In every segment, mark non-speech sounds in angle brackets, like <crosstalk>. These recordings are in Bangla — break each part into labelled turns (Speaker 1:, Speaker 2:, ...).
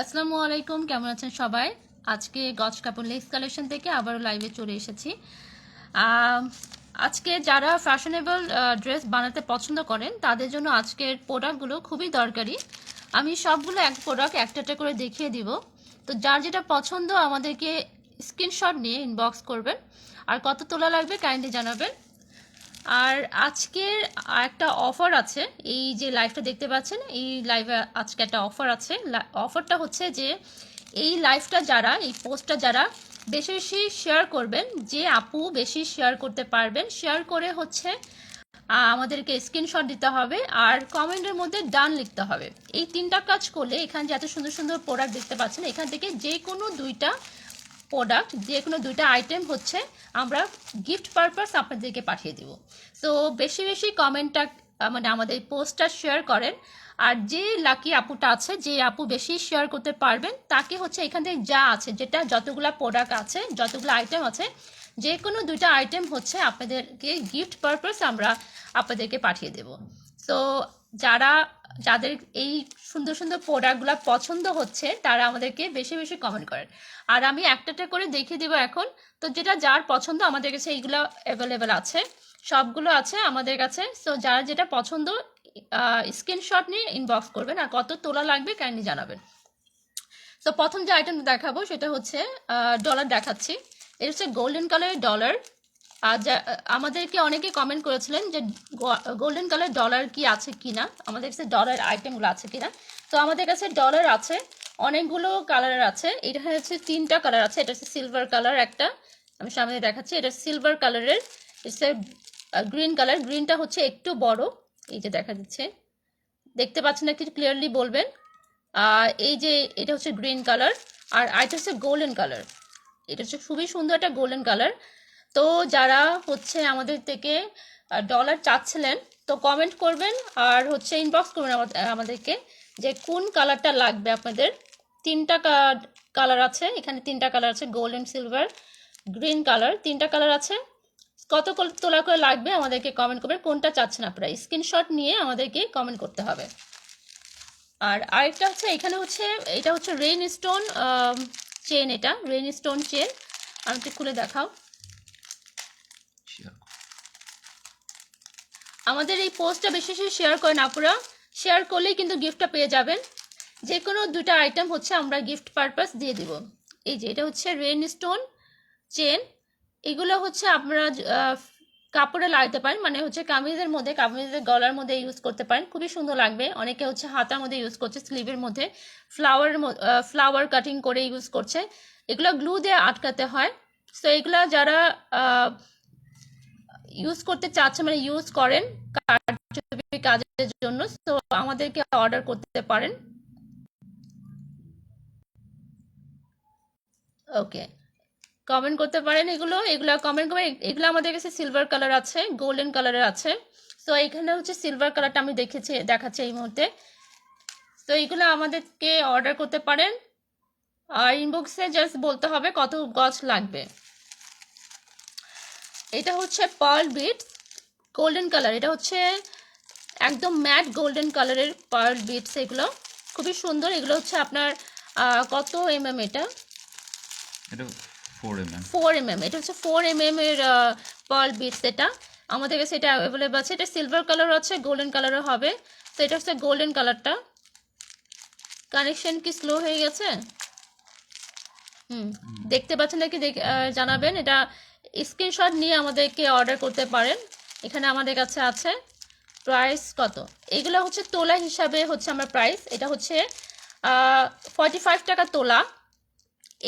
Speaker 1: আসসালামু আলাইকুম, কেমন আছেন সবাই? আজকে গজ কাপড় লেস কালেকশন থেকে আবারও লাইভে চলে এসেছি। আজকে যারা ফ্যাশনেবল ড্রেস বানাতে পছন্দ করেন, তাদের জন্য আজকের প্রোডাক্টগুলো খুবই দরকারি। আমি সবগুলো এক প্রোডাক্ট একটা একটা করে দেখিয়ে দিব। তো যার যেটা পছন্দ আমাদেরকে স্ক্রিনশট নিয়ে ইনবক্স করবেন। আর কত তোলা লাগবে কাইন্ডলি জানাবেন। আর আজকের একটা অফার আছে। এই যে লাইভটা দেখতে পাচ্ছেন, এই লাইভে আজকে একটা অফার আছে। অফারটা হচ্ছে যে, এই লাইভটা যারা, এই পোস্টটা যারা বেশি বেশি শেয়ার করবেন, যে আপু বেশি শেয়ার করতে পারবেন শেয়ার করে হচ্ছে আমাদেরকে স্ক্রিনশট দিতে হবে আর কমেন্টের মধ্যে ডান লিখতে হবে। এই তিনটা কাজ করলে এখানে যে এত সুন্দর সুন্দর প্রোডাক্ট দেখতে পাচ্ছেন, এখান থেকে যে কোনো দুইটা প্রোডাক্ট যে কোনো দুইটা আইটেম হচ্ছে, আমরা গিফট পারপাস আপনাদেরকে পাঠিয়ে দিব। তো বেশি বেশি কমেন্টটা মানে আমাদের পোস্টটা শেয়ার করেন। আর যে লাকি আপুটা আছে, যে আপু বেশি শেয়ার করতে পারবেন, তাকে হচ্ছে এখান থেকে যা আছে, যেটা যতগুলো প্রোডাক্ট আছে, যতগুলো আইটেম আছে যে কোনো দুইটা আইটেম হচ্ছে আপনাদেরকে গিফট পারপাস আমরা আপনাদেরকে পাঠিয়ে দেব। তো যারা যাদের এই সুন্দর সুন্দর প্রোডাক্টগুলো পছন্দ হচ্ছে, তারা আমাদেরকে বেশি বেশি কমেন্ট করেন আর আমি একটা করে দেখিয়ে দেবো এখন। তো যেটা যার পছন্দ, আমাদের কাছে এইগুলো অ্যাভেলেবেল আছে। সবগুলো আছে আমাদের কাছে। সো যারা যেটা পছন্দ স্ক্রিনশট নিয়ে ইনবক্স করবেন। আর কত তোলা লাগবে কাইন্ডলি জানাবেন। তো প্রথম যে আইটেম দেখাবো, সেটা হচ্ছে ডলার দেখাচ্ছি। এটা হচ্ছে গোল্ডেন কালারের ডলার আর আমাদেরকে অনেকে কমেন্ট করেছিলেন যে গোল্ডেন কালার ডলার কি আছে কিনা? আমাদের কাছে ডলার আইটেমগুলো আছে কিনা? তো আমাদের কাছে ডলার আছে, অনেকগুলো কালারের আছে। এটা হচ্ছে তিনটা কালার আছে। এটা হচ্ছে সিলভার কালার একটা। আমি সামনে দেখাচ্ছি। এটা সিলভার কালারের এটা গ্রিন কালার গ্রিনটা হচ্ছে একটু বড়। এই যে দেখা যাচ্ছে। দেখতে পাচ্ছেন না, কিছু ক্লিয়ারলি বলবেন। এই যে এটা হচ্ছে গ্রিন কালার আর আরেকটা হচ্ছে গোল্ডেন কালার এটা হচ্ছে খুবই সুন্দর একটা গোল্ডেন কালার তো যারা হচ্ছে আমাদের থেকে ডলার চাচ্ছিলেন, তো কমেন্ট করবেন আর হচ্ছে ইনবক্স করবেন আমা- আমাদেরকে যে কোন কালারটা লাগবে আপনাদের। তিনটা কালার আছে, এখানে তিনটা কালার আছে গোল্ডেন সিলভার গ্রিন কালার তিনটা কালার আছে। কত তোলা করে লাগবে আমাদেরকে কমেন্ট করবেন, কোনটা চাচ্ছেন আপনারা। স্ক্রিনশট নিয়ে আমাদেরকে কমেন্ট করতে হবে। আর আরেকটা হচ্ছে, এখানে হচ্ছে, এটা হচ্ছে রেইন স্টোন চেন এটা রেইন স্টোন চেন আমি একটু খুলে দেখাও। আমাদের এই পোস্টটা বেশি বেশি শেয়ার করেন আপুরা। শেয়ার করলেই কিন্তু গিফটটা পেয়ে যাবেন। যে কোনো দুটো আইটেম হচ্ছে আমরা গিফট পারপাস দিয়ে দিব। এই যে, এটা হচ্ছে রেন স্টোন চেন এগুলো হচ্ছে আপনারা কাপড়ে লাগাতে পারেন মানে হচ্ছে কামিজের মধ্যে, কামিজের গলার মধ্যে ইউজ করতে পারেন। খুবই সুন্দর লাগবে। অনেকে হচ্ছে হাতার মধ্যে ইউজ করছে স্লিভের মধ্যে। ফ্লাওয়ার ফ্লাওয়ার কাটিং করে ইউজ করছে। এগুলো গ্লু দিয়ে আটকাতে হয়। সো এগুলো যারা ইউজ করতে চাচ্ছে মানে ইউজ করেন কাজের জন্য তো আমাদেরকে অর্ডার করতে পারেন। ওকে কমেন্ট করতে পারেন এগুলো এগুলো কমেন্ট করে এগুলো আমাদের কাছে সিলভার কালার আছে গোল্ডেন কালারের আছে। তো এখানে হচ্ছে সিলভার কালারটা আমি দেখেছি, দেখাচ্ছি এই মুহূর্তে। তো এইগুলো আমাদেরকে অর্ডার করতে পারেন। আর ইনবক্সে জাস্ট বলতে হবে কত গছ লাগবে। এটা হচ্ছে পার্ল বিট গোল্ডেন কালার এটা হচ্ছে একদম ম্যাট গোল্ডেন কালারের পার্ল বিটস এগুলো। খুবই সুন্দর এগুলো হচ্ছে আপনার কত এম এম এটা?
Speaker 2: ফোর এম এম
Speaker 1: এটা হচ্ছে ফোর এম এম এর পার্ল বিটস এটা। আমাদের কাছে এটা অ্যাভেলেবল আছে এটা সিলভার কালার আছে গোল্ডেন কালারও হবে। তো এটা হচ্ছে গোল্ডেন কালারটা কানেকশন কি স্লো হয়ে গেছে? হুম দেখতে পাচ্ছেন নাকি? জানাবেন। এটা স্ক্রিনশট নিয়ে আমাদেরকে অর্ডার করতে পারেন। এখানে আমাদের কাছে আছে প্রাইস কত? এগুলো হচ্ছে তোলা হিসাবে হচ্ছে আমার প্রাইস এটা হচ্ছে ফর্টি ফাইভ টাকা তোলা।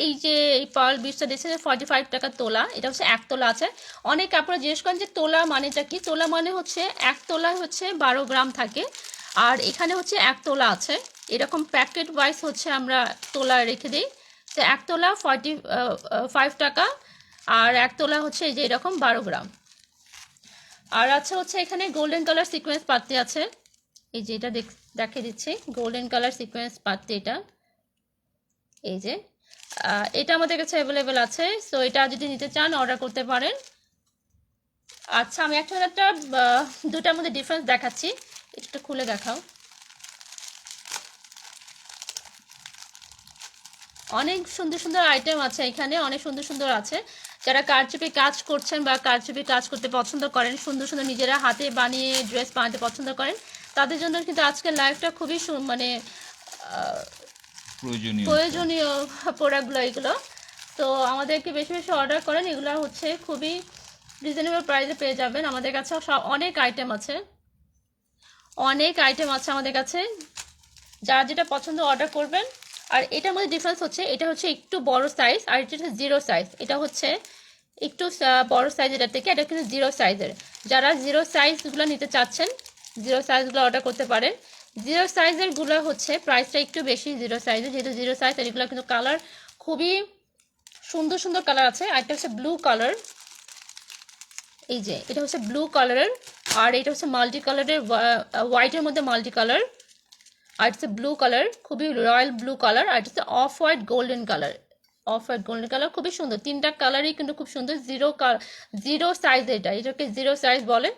Speaker 1: এই যে এই পার্ল বিচটা দেখছেন ফর্টি ফাইভ টাকা তোলা। এটা হচ্ছে এক তোলা আছে। অনেক আপনারা জিজ্ঞেস করেন যে তোলা মানেটা কি? তোলা মানে হচ্ছে এক তোলা হচ্ছে বারো গ্রাম থাকে। আর এখানে হচ্ছে এক তোলা আছে। এরকম প্যাকেট ওয়াইজ হচ্ছে আমরা তোলা রেখে দিই। তো এক তোলা ফর্টি ফাইভ টাকা। আর এক তোলা হচ্ছে এই যে এরকম বারো গ্রাম। আর আছে হচ্ছে এখানে গোল্ডেন কালার সিকোয়েন্স পাত্তি আছে। এই যে এটা দেখ দেখে দিচ্ছি গোল্ডেন কালার সিকোয়েন্স পাত্তি এটা। এই যে এটা আমাদের কাছে অ্যাভেলেবেল আছে সো এটা যদি নিতে চান অর্ডার করতে পারেন। আচ্ছা আমি একটা একটা দুটার মধ্যে ডিফারেন্স দেখাচ্ছি। একটু খুলে দেখাও। অনেক সুন্দর সুন্দর আইটেম আছে এখানে, অনেক সুন্দর সুন্দর আছে। যারা কারচুপি কাজ করছেন বা কারচুপি কাজ করতে পছন্দ করেন সুন্দর সুন্দর নিজেরা হাতে বানিয়ে ড্রেস বানাতে পছন্দ করেন তাদের জন্য কিন্তু আজকের লাইফটা খুবই মানে
Speaker 2: প্রয়োজনীয়।
Speaker 1: প্রয়োজনীয় প্রোডাক্টগুলো এগুলো। তো আমাদেরকে বেশি বেশি অর্ডার করেন এগুলো হচ্ছে খুবই রিজনেবল প্রাইসে পেয়ে যাবেন। আমাদের কাছে সব অনেক আইটেম আছে। অনেক আইটেম আছে আমাদের কাছে। যার যেটা পছন্দ অর্ডার করবেন আর এটার মধ্যে ডিফারেন্স হচ্ছে, এটা হচ্ছে একটু বড় সাইজ আর এটা হচ্ছে জিরো সাইজ এটা হচ্ছে একটু বড় সাইজ এটা থেকে, এটা কিন্তু জিরো সাইজের যারা জিরো সাইজগুলো নিতে চাচ্ছেন জিরো সাইজগুলো অর্ডার করতে পারেন। জিরো সাইজেরগুলো হচ্ছে প্রাইসটা একটু বেশি জিরো সাইজের যেহেতু জিরো সাইজ এগুলো কিন্তু কালার খুবই সুন্দর সুন্দর কালার আছে। আর একটা হচ্ছে ব্লু কালার এই যে, এটা হচ্ছে ব্লু কালারের আর এটা হচ্ছে মাল্টি কালারের হোয়াইটের মধ্যে মাল্টি কালার আর হচ্ছে ব্লু কালার খুবই রয়্যাল ব্লু কালার আর হচ্ছে off white golden colour off white golden colour খুবই সুন্দর। তিনটা কালারই কিন্তু খুব সুন্দর। জিরো জিরো সাইজ এটা। এটাকে জিরো সাইজ বলে।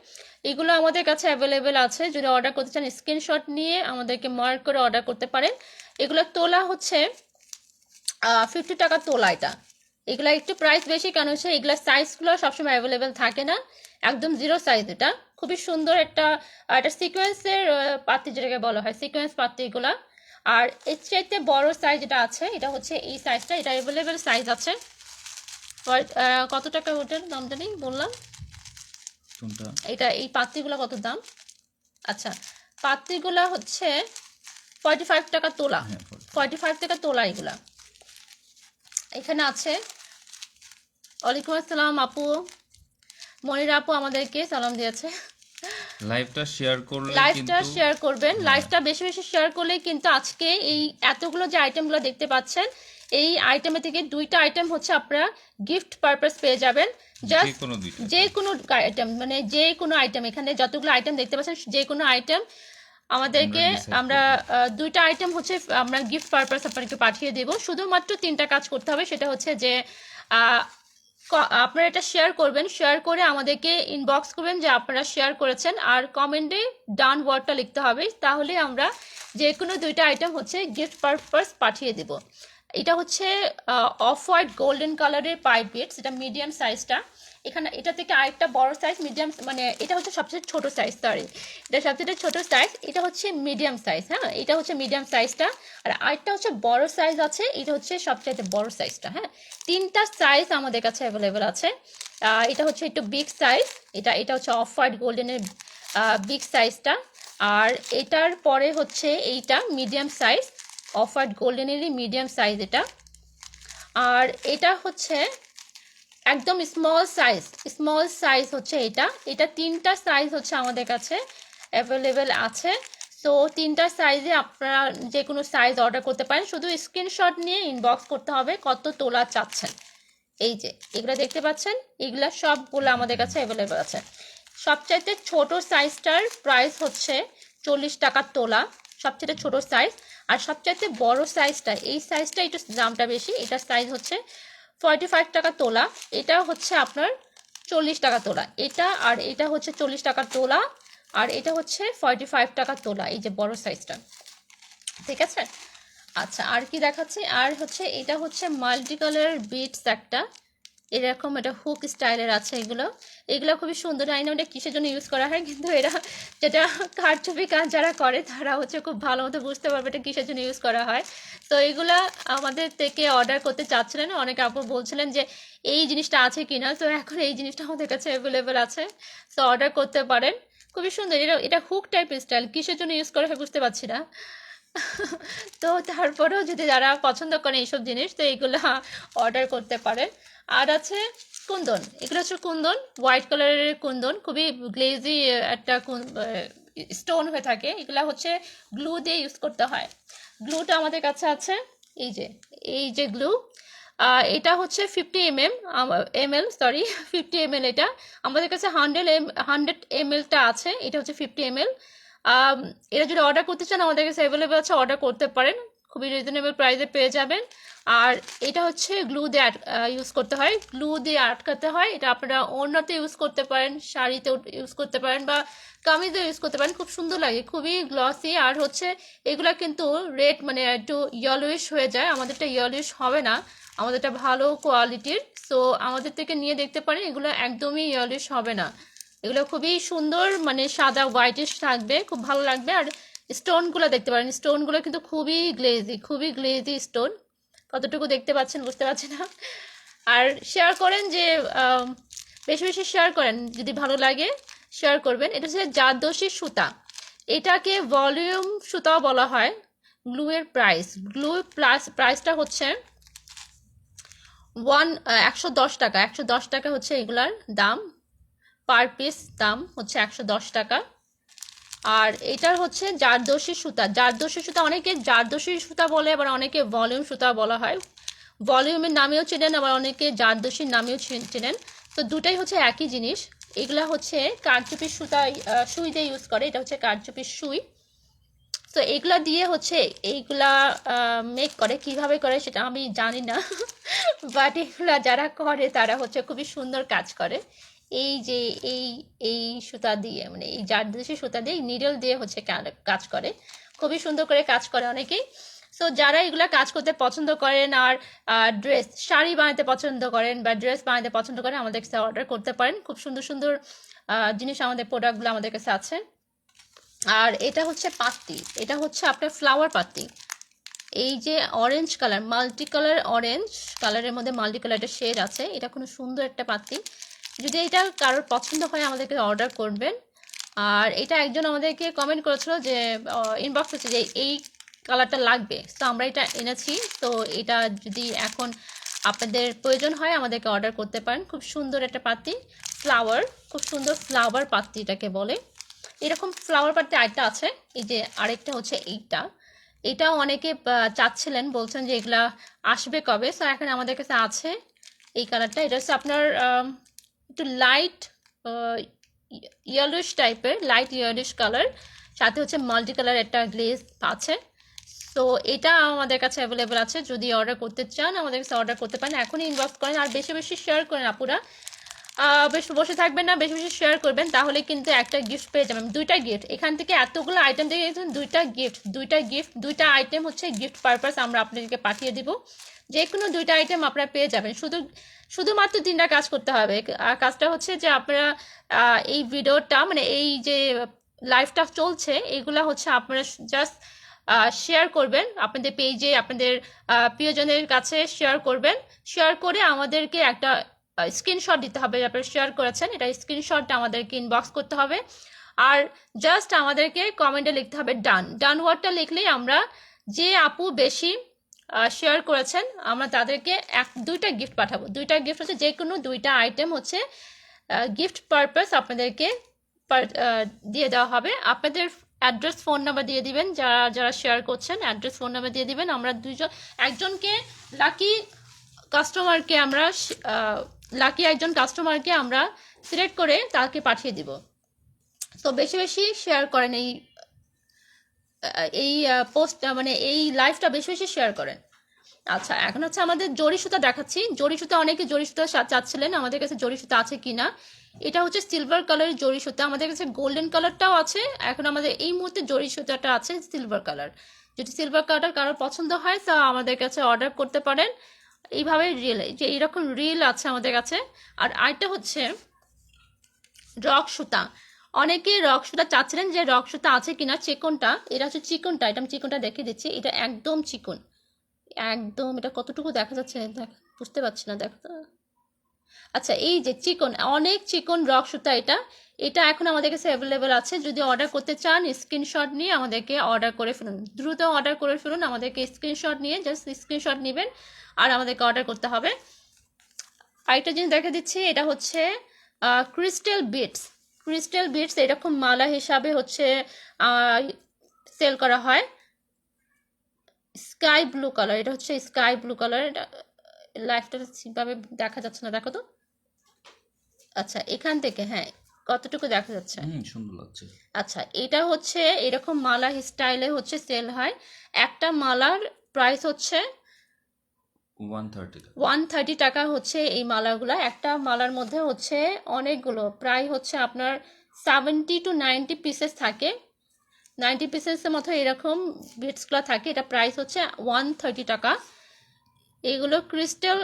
Speaker 1: এগুলো আমাদের কাছে অ্যাভেলেবেল আছে। যদি অর্ডার করতে চান স্ক্রিনশট নিয়ে আমাদেরকে মার্ক করে অর্ডার করতে পারেন। এগুলো তোলা হচ্ছে ফিফটি টাকা তোলা এটা। এগুলা একটু প্রাইস বেশি, কেন হচ্ছে এগুলা সাইজগুলো সবসময় অ্যাভেলেবেল থাকে না। একদম জিরো সাইজ এটা। খুবই সুন্দর একটা এটা সিকোয়েন্সের পাত্তি যেটাকে বলা হয় সিকোয়েন্স পাত্তি এগুলা আর এর চাইতে বড় সাইজ যেটা আছে এটা হচ্ছে এই সাইজটা এটা অ্যাভেলেবেল সাইজ আছে। কত টাকা ওটার দাম জানি বললাম? এটা এই পাত্রিগুলো কত দাম? আচ্ছা পাত্রিগুলো হচ্ছে ফর্টি ফাইভ টাকা তোলা।
Speaker 2: হ্যাঁ।
Speaker 1: ফর্টি ফাইভ টাকা তোলা এগুলা। এখানে আছে ওয়ালাইকুম আসসালাম আপু। মনিরা আপু আমাদেরকে সালাম দিয়েছে।
Speaker 2: লাইভটা শেয়ার করলে
Speaker 1: লাইভটা শেয়ার করবেন। লাইভটা বেশি বেশি শেয়ার করলে কিন্তু আজকে এই এতগুলো যে আইটেমগুলো দেখতে পাচ্ছেন এই আইটেমের থেকে দুইটা আইটেম হচ্ছে আপনারা গিফট পারপাস পেয়ে যাবেন। জাস্ট
Speaker 2: কোনো
Speaker 1: যে কোনো আইটেম মানে যে কোনো আইটেম এখানে যতগুলো আইটেম দেখতে পাচ্ছেন যে কোনো আইটেম আমাদেরকে
Speaker 2: আমরা
Speaker 1: দুইটা আইটেম হচ্ছে আমরা গিফট পারপাস আপনাকে পাঠিয়ে দেব। শুধুমাত্র তিনটা কাজ করতে হবে সেটা হচ্ছে যে আপনারা এটা শেয়ার করবেন শেয়ার করে আমাদেরকে ইনবক্স করবেন যে আপনারা শেয়ার করেছেন। আর কমেন্টে ডান ওয়ার্ডটা লিখতে হবে, তাহলে আমরা যে কোনো দুইটা আইটেম হচ্ছে গিফট পারপাস পাঠিয়ে দেব। এটা হচ্ছে অফ হোয়াইট গোল্ডেন কালারের পাইপ বিটস এটা মিডিয়াম সাইজটা এখানে এটা থেকে আরেকটা বড় সাইজ মিডিয়াম মানে এটা হচ্ছে সবচেয়ে ছোট সাইজ সরি এটা সবচেয়ে ছোট সাইজ এটা হচ্ছে মিডিয়াম সাইজ হ্যাঁ? এটা হচ্ছে মিডিয়াম সাইজটা আর আরেকটা হচ্ছে বড় সাইজ আছে, এটা হচ্ছে সবচাইতে বড় সাইজটা হ্যাঁ? তিনটা সাইজ আমাদের কাছে অ্যাভেলেবেল আছে। এটা হচ্ছে একটু বিগ সাইজ এটা এটা হচ্ছে অফ হোয়াইট গোল্ডেনের বিগ সাইজটা আর এটার পরে হচ্ছে এইটা মিডিয়াম সাইজ অফ হোয়াইট গোল্ডেনেরই মিডিয়াম সাইজ এটা। আর এটা হচ্ছে একদম স্মল সাইজ স্মল সাইজ হচ্ছে এটা। এটা তিনটা সাইজ হচ্ছে আমাদের কাছে অ্যাভেলেবেল আছে। সো তিনটা সাইজে আপনারা যে কোনো সাইজ অর্ডার করতে পারেন। শুধু স্ক্রিনশট নিয়ে ইনবক্স করতে হবে কত তোলা চাচ্ছেন। এই যে, এগুলো দেখতে পাচ্ছেন? এগুলো সবগুলো আমাদের কাছে অ্যাভেলেবেল আছে। সবচাইতে ছোট সাইজটার প্রাইস হচ্ছে চল্লিশ টাকার তোলা সবচেয়ে ছোট সাইজ আর সবচাইতে বড় সাইজটা এই সাইজটা একটু দামটা বেশি। এটার সাইজ হচ্ছে ফর্টি ফাইভ টাকা তোলা, এটা হচ্ছে আপনার চল্লিশ টাকা তোলা। এটা আর এটা হচ্ছে চল্লিশ টাকার তোলা, আর এটা হচ্ছে ফর্টি ফাইভ টাকা তোলা, এই যে বড় সাইজটা ঠিক আছে? আচ্ছা আর কি দেখাচ্ছি? আর হচ্ছে, এটা হচ্ছে মাল্টি কালার বিটস একটা। এরকম এটা হুক স্টাইলের আছে এগুলো। এগুলো খুবই সুন্দর। আইনা ওটা কিসের জন্য ইউজ করা হয়, কিন্তু এরা যেটা কারচুপি কাজ যারা করে, তারা হচ্ছে খুব ভালো মতো বুঝতে পারবে এটা কিসের জন্য ইউজ করা হয়। তো এগুলা আমাদের থেকে অর্ডার করতে চাচ্ছিলেন। অনেক আপু বলছিলেন যে, এই জিনিসটা আছে কিনা? তো এখন এই জিনিসটা আমাদের কাছে অ্যাভেলেবেল আছে। তো অর্ডার করতে পারেন। খুবই সুন্দর। এটা এটা হুক টাইপ স্টাইল কিসের জন্য ইউজ করা হয় বুঝতে পারছি না। তো তারপরেও যদি যারা পছন্দ করেন এইসব জিনিস, তো এইগুলো অর্ডার করতে পারেন। আর আছে কুন্দন। এগুলো হচ্ছে কুন্দন হোয়াইট কালারের কুন্দন। খুবই গ্লেজি একটা স্টোন হয়ে থাকে। এগুলো হচ্ছে গ্লু দিয়ে ইউজ করতে হয়। গ্লুটা আমাদের কাছে আছে। এই যে এই যে গ্লু এটা হচ্ছে fifty M M L sorry fifty M L এটা। আমাদের কাছে হান্ড্রেড এম হান্ড্রেড এম এলটা আছে। এটা হচ্ছে ফিফটি এম এল এটা যদি অর্ডার করতে চান, আমাদের কাছে অ্যাভেলেবেল আছে অর্ডার করতে পারেন। খুবই রিজনেবল প্রাইসে পেয়ে যাবেন। আর এটা হচ্ছে গ্লু দিয়ে ইউজ করতে হয়। গ্লু দিয়ে আটকাতে হয়। এটা আপনারা ওড়নাতে ইউজ করতে পারেন শাড়িতে ইউজ করতে পারেন বা কামিজে ইউজ করতে পারেন। খুব সুন্দর লাগে, খুবই গ্লসি আর হচ্ছে এগুলা কিন্তু রেড মানে একটু ইয়েলোইশ হয়ে যায়। আমাদেরটা ইয়েলোইশ হবে না। আমাদেরটা ভালো কোয়ালিটির সো আমাদের থেকে নিয়ে দেখতে পারেন, এগুলো একদমই ইয়েলোইশ হবে না। এগুলো খুবই সুন্দর মানে সাদা হোয়াইটিশ থাকবে, খুব ভালো লাগবে। আর স্টোনগুলো দেখতে পারেন। স্টোনগুলো কিন্তু খুবই গ্লেজি খুবই গ্লেজি স্টোন কতটুকু দেখতে পাচ্ছেন বুঝতে পারছি না। আর শেয়ার করেন যে বেশি বেশি শেয়ার করেন, যদি ভালো লাগে শেয়ার করবেন। এটা হচ্ছে জারদোষী সুতা। এটাকে ভলিউম সুতাও বলা হয়। গ্লুয়ের প্রাইস গ্লু প্লাস প্রাইসটা হচ্ছে ওয়ান একশো দশ টাকা। একশো দশ টাকা হচ্ছে এগুলার দাম। পার পিস দাম হচ্ছে একশো দশ টাকা। আর এটা হচ্ছে জারদোষী সুতা। জারদোষী সুতা অনেকে জারদোষী সুতা বলে আবার অনেকে ভলিউম সুতা বলা হয়। ভলিউমের নামেও চেনেন, আবার অনেকে জারদোষীর নামেও চেনেন। তো দুটাই হচ্ছে একই জিনিস। এগুলা হচ্ছে কারচুপির সুতা সুই দিয়ে ইউজ করে। এটা হচ্ছে কারচুপির সুই। তো এগুলা দিয়ে হচ্ছে এইগুলা মেক করে। কীভাবে করে সেটা আমি জানি না। <laughs> বাট এগুলা যারা করে, তারা হচ্ছে খুবই সুন্দর কাজ করে। এই যে এই এই সুতা দিয়ে মানে এই জারদেশি সুতা দিয়ে নিডল দিয়ে হচ্ছে কাজ করে। খুবই সুন্দর করে কাজ করে অনেকেই। সো যারা এগুলা কাজ করতে পছন্দ করেন আর ড্রেস শাড়ি বানাতে পছন্দ করেন বা ড্রেস বানাতে পছন্দ করেন, আমাদের কাছে অর্ডার করতে পারেন। খুব সুন্দর সুন্দর জিনিস আমাদের প্রোডাক্টগুলো আমাদের কাছে আছে। আর এটা হচ্ছে পাত্তি। এটা হচ্ছে আপনার ফ্লাওয়ার পাত্তি। এই যে orange colour multi colour orange কালারের মধ্যে মাল্টি কালার একটা শেড আছে। এটা কোনো সুন্দর একটা পাত্তি। যদি এটা কারোর পছন্দ হয়, আমাদেরকে অর্ডার করবেন। আর এটা একজন আমাদেরকে কমেন্ট করেছিল যে ইনবক্স হচ্ছে যে এই কালারটা লাগবে। তো আমরা এটা এনেছি। তো এটা যদি এখন আপনাদের প্রয়োজন হয়, আমাদেরকে অর্ডার করতে পারেন। খুব সুন্দর একটা পাত্তি ফ্লাওয়ার খুব সুন্দর ফ্লাওয়ার পাত্তিটাকে বলে। এরকম ফ্লাওয়ার পাত্তি আরেকটা আছে, এই যে আরেকটা হচ্ছে এইটা। এটাও অনেকে চাচ্ছিলেন, বলছেন যে এগুলা আসবে কবে। সো এখন আমাদের কাছে আছে এই কালারটা এটা হচ্ছে আপনার একটু লাইট ইয়েলোইশ টাইপের লাইট ইয়েলোইশ কালার সাথে হচ্ছে মাল্টি কালার একটা গ্লেজ আছে। তো এটা আমাদের কাছে অ্যাভেলেবেল আছে। যদি অর্ডার করতে চান, আমাদের কাছে অর্ডার করতে পারেন। এখনই ইনবক্স করেন আর বেশি বেশি শেয়ার করেন আপুরা। বেশ, বসে থাকবেন না, বেশি বেশি শেয়ার করবেন, তাহলে কিন্তু একটা গিফট পেয়ে যাবেন। দুইটা গিফট এখান থেকে এতগুলো আইটেম থেকে দুইটা গিফট দুইটা গিফট দুইটা আইটেম হচ্ছে গিফট পারপাস আমরা আপনাদেরকে পাঠিয়ে দিব। যে কোনো দুইটা আইটেম আপনারা পেয়ে যাবেন। শুধু, শুধুমাত্র তিনটা কাজ করতে হবে। আর কাজটা হচ্ছে যে আপনারা এই ভিডিওটা মানে এই যে লাইভটা চলছে, এগুলা হচ্ছে আপনারা জাস্ট শেয়ার করবেন। আপনাদের পেজে আপনাদের প্রিয়জনের কাছে শেয়ার করবেন। শেয়ার করে আমাদেরকে একটা স্ক্রিনশট দিতে হবে আপনারা শেয়ার করেছেন। এটা স্ক্রিনশটটা আমাদেরকে ইনবক্স করতে হবে। আর জাস্ট আমাদেরকে কমেন্টে লিখতে হবে ডান ডান ওয়ার্ডটা লিখলেই আমরা যে আপু বেশি শেয়ার করেছেন, আমরা তাদেরকে এক, দুইটা গিফট পাঠাবো। দুইটা গিফট হচ্ছে যে কোনো দুইটা আইটেম হচ্ছে গিফট পারপাস আপনাদেরকে দিয়ে দেওয়া হবে। আপনাদের অ্যাড্রেস ফোন নাম্বার দিয়ে দিবেন, যারা যারা শেয়ার করছেন অ্যাড্রেস ফোন নাম্বার দিয়ে দিবেন। আমরা দুইজন, একজনকে লাকি কাস্টমারকে আমরা লাকি একজন কাস্টমারকে আমরা সিলেক্ট করে তাকে পাঠিয়ে দিব। তো বেশি বেশি শেয়ার করেন এই এই পোস্ট মানে এই লাইভটা বেশি বেশি শেয়ার করেন। আচ্ছা এখন হচ্ছে আমাদের জরি সুতা দেখাচ্ছি। জরি সুতা অনেকে জরি সুতা চাচ্ছিলেন, আমাদের কাছে জরি সুতা আছে কিনা? এটা হচ্ছে সিলভার কালারের জরি সুতা আমাদের কাছে গোল্ডেন কালারটাও আছে। এখন আমাদের এই মুহূর্তে জরি সুতাটা আছে সিলভার কালার যদি সিলভার কালার কারোর পছন্দ হয়, তা আমাদের কাছে অর্ডার করতে পারেন। এইভাবে রিল যে এইরকম রিল আছে আমাদের কাছে। আর আরেকটা হচ্ছে, রক সুতা। অনেকে রক সুতা চাচ্ছিলেন যে রক সুতা আছে কিনা, চিকনটা, এটা হচ্ছে চিকনটা এটা আমি চিকনটা দেখে দিচ্ছি, এটা একদম চিকন। একদম, এটা কতটুকু দেখা যাচ্ছে দেখ, বুঝতে পারছি না, দেখো। আচ্ছা এই যে চিকন, অনেক চিকন রক সুতা এটা এটা এখন আমাদের কাছে অ্যাভেলেবেল আছে, যদি অর্ডার করতে চান স্ক্রিনশট নিয়ে আমাদেরকে অর্ডার করে ফেলুন। দ্রুত অর্ডার করে ফেলুন, আমাদেরকে স্ক্রিনশট নিয়ে জাস্ট স্ক্রিনশট নেবেন, আর আমাদেরকে অর্ডার করতে হবে। আরেকটা জিনিস দেখা দিচ্ছি, এটা হচ্ছে ক্রিস্টাল বিটস ক্রিস্টাল বিটস এরকম মালা হিসাবে হচ্ছে সেল করা হয়। স্কাই ব্লু কালার এটা হচ্ছে স্কাই ব্লু কালার। এটা লাইফটা ঠিকভাবে দেখা যাচ্ছে না দেখো তো। আচ্ছা এখান থেকে হ্যাঁ কতটুকু দেখা যাচ্ছে?
Speaker 2: হুম সুন্দর লাগছে।
Speaker 1: আচ্ছা এটা হচ্ছে এরকম মালা স্টাইলে হচ্ছে সেল হয়। একটা মালার প্রাইস হচ্ছে
Speaker 2: ওয়ান থার্টি
Speaker 1: টাকা হচ্ছে এই মালাগুলো। একটা মালার মধ্যে হচ্ছে অনেকগুলো, প্রায় হচ্ছে আপনার সেভেন্টি টু নাইনটি পিসেস থাকে। নাইনটি পিসেসের মতো এরকম বিটসগুলো থাকে। এটা প্রাইস হচ্ছে ওয়ান থার্টি টাকা। এগুলো ক্রিস্টাল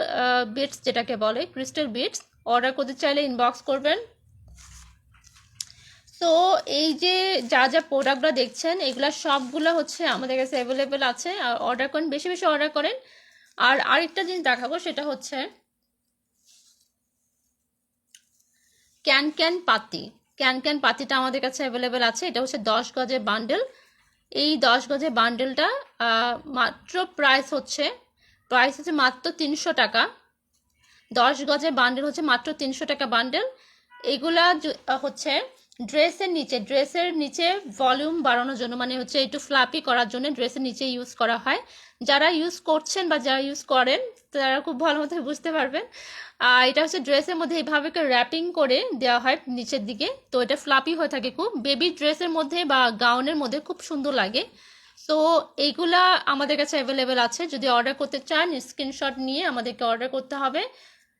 Speaker 1: বিটস যেটাকে বলে ক্রিস্টাল বিটস অর্ডার করতে চাইলে ইনবক্স করবেন। তো এই যে যা যা প্রোডাক্টগুলো দেখছেন, এগুলা সবগুলো হচ্ছে আমাদের কাছে অ্যাভেলেবেল আছে। আর অর্ডার করেন, বেশি বেশি অর্ডার করেন। আর আরেকটা জিনিস দেখাবো, সেটা হচ্ছে ক্যান ক্যান পাতি। ক্যান ক্যান পাতিটা আমাদের কাছে অ্যাভেলেবেল আছে। এটা হচ্ছে দশ গজের বান্ডেল এই দশ গজের বান্ডেলটা মাত্র প্রাইস হচ্ছে প্রাইস হচ্ছে মাত্র তিনশো টাকা। দশ গজের বান্ডেল হচ্ছে মাত্র তিনশো টাকা বান্ডেল এগুলা হচ্ছে ড্রেসের নিচে ড্রেসের নিচে ভলিউম বাড়ানোর জন্য মানে হচ্ছে একটু ফ্লাপি করার জন্য ড্রেসের নিচে ইউজ করা হয়। যারা ইউজ করছেন বা যারা ইউজ করেন, তারা খুব ভালো মতো বুঝতে পারবেন। আর এটা হচ্ছে ড্রেসের মধ্যে এইভাবে র্যাপিং করে দেওয়া হয় নিচের দিকে। তো এটা ফ্লাপি হয়ে থাকে খুব। বেবি ড্রেসের মধ্যে বা গাউনের মধ্যে খুব সুন্দর লাগে। তো এইগুলা আমাদের কাছে অ্যাভেলেবেল আছে। যদি অর্ডার করতে চান স্ক্রিনশট নিয়ে আমাদেরকে অর্ডার করতে হবে।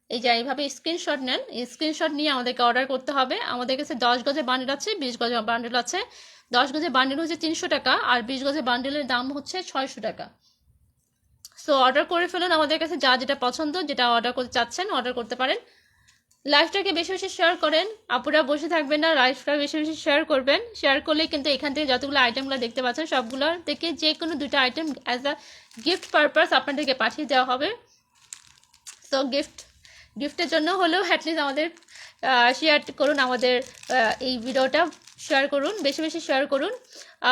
Speaker 1: এই যে এইভাবে স্ক্রিনশট নেন স্ক্রিনশট নিয়ে আমাদেরকে অর্ডার করতে হবে। আমাদের কাছে দশ গজের বান্ডেল আছে, বিশ গজের বান্ডেল আছে। দশ গজের বান্ডেল হচ্ছে তিনশো টাকা, আর বিশ গজের বান্ডেলের দাম হচ্ছে ছয়শো টাকা। সো অর্ডার করে ফেলুন আমাদের কাছে যা যেটা পছন্দ, যেটা অর্ডার করতে চাচ্ছেন অর্ডার করতে পারেন। লাইফটাকে বেশি বেশি শেয়ার করেন। আপুরা বসে থাকবেন না লাইফটা বেশি বেশি শেয়ার করবেন। শেয়ার করলেই কিন্তু এখান থেকে যতগুলো আইটেমগুলো দেখতে পাচ্ছেন সবগুলোর থেকে যে কোনো দুটো item as a gift purpose আপনাদেরকে পাঠিয়ে দেওয়া হবে। সো গিফট গিফটের জন্য হলেও অ্যাটলিস্ট আমাদের শেয়ার করুন আমাদের এই ভিডিওটা শেয়ার করুন বেশি বেশি শেয়ার করুন।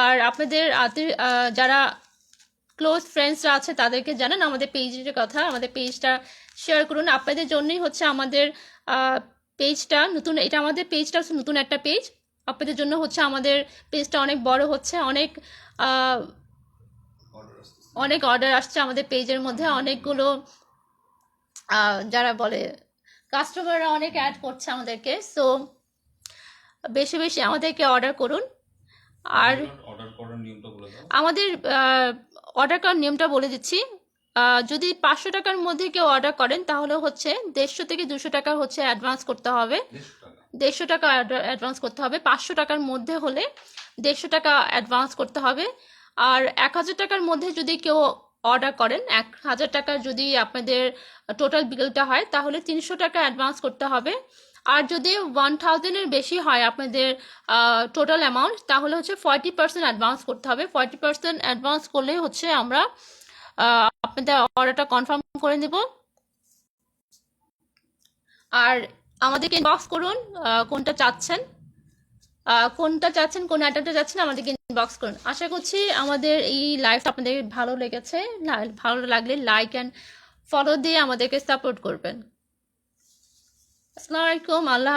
Speaker 1: আর আপনাদের যারা ক্লোজ ফ্রেন্ডসরা আছে তাদেরকে জানান আমাদের পেজের কথা আমাদের পেজটা শেয়ার করুন। আপনাদের জন্যই হচ্ছে আমাদের পেজটা নতুন এটা আমাদের পেজটা হচ্ছে নতুন একটা পেজ আপনাদের জন্য হচ্ছে আমাদের পেজটা অনেক বড় হচ্ছে অনেক অনেক অর্ডার আসছে আমাদের পেজের মধ্যে। অনেকগুলো যারা বলে কাস্টমাররা অনেক অ্যাড করছে আমাদেরকে সো বেশি বেশি আমাদেরকে অর্ডার করুন। আর আমাদের অর্ডার করার নিয়মটা বলে দিচ্ছি। যদি পাঁচশো টাকার মধ্যে কেউ অর্ডার করেন তাহলে হচ্ছে দেড়শো থেকে দুশো টাকা হচ্ছে অ্যাডভান্স করতে হবে।
Speaker 2: দেড়শো টাকা।
Speaker 1: অ্যাডভান্স করতে হবে। পাঁচশো টাকার মধ্যে হলে দেড়শো টাকা অ্যাডভান্স করতে হবে। আর এক হাজার টাকার মধ্যে যদি কেউ অর্ডার করেন। এক হাজার টাকার যদি আপনাদের টোটাল বিলটা হয়, তাহলে তিনশো টাকা অ্যাডভান্স করতে হবে। আর যদি ওয়ান থাউজেন্ডের বেশি হয় আপনাদের টোটাল অ্যামাউন্ট তাহলে হচ্ছে ফর্টি পার্সেন্ট অ্যাডভান্স করতে হবে। ফর্টি পার্সেন্ট অ্যাডভান্স করলে হচ্ছে আমরা আপনাদের অর্ডারটা কনফার্ম করে দেব আর আমাদেরকে ইনবক্স করুন কোনটা চাচ্ছেন। কোনটা চাচ্ছেন, কোন আইটেমটা চাচ্ছেন, আমাদেরকে ইনবক্স করুন। আশা করছি আমাদের এই লাইফটা আপনাদের ভালো লেগেছে। ভালো লাগলে লাইক অ্যান্ড ফলো দিয়ে আমাদেরকে সাপোর্ট করবেন। আসসালামু আলাইকুম, আল্লাহ।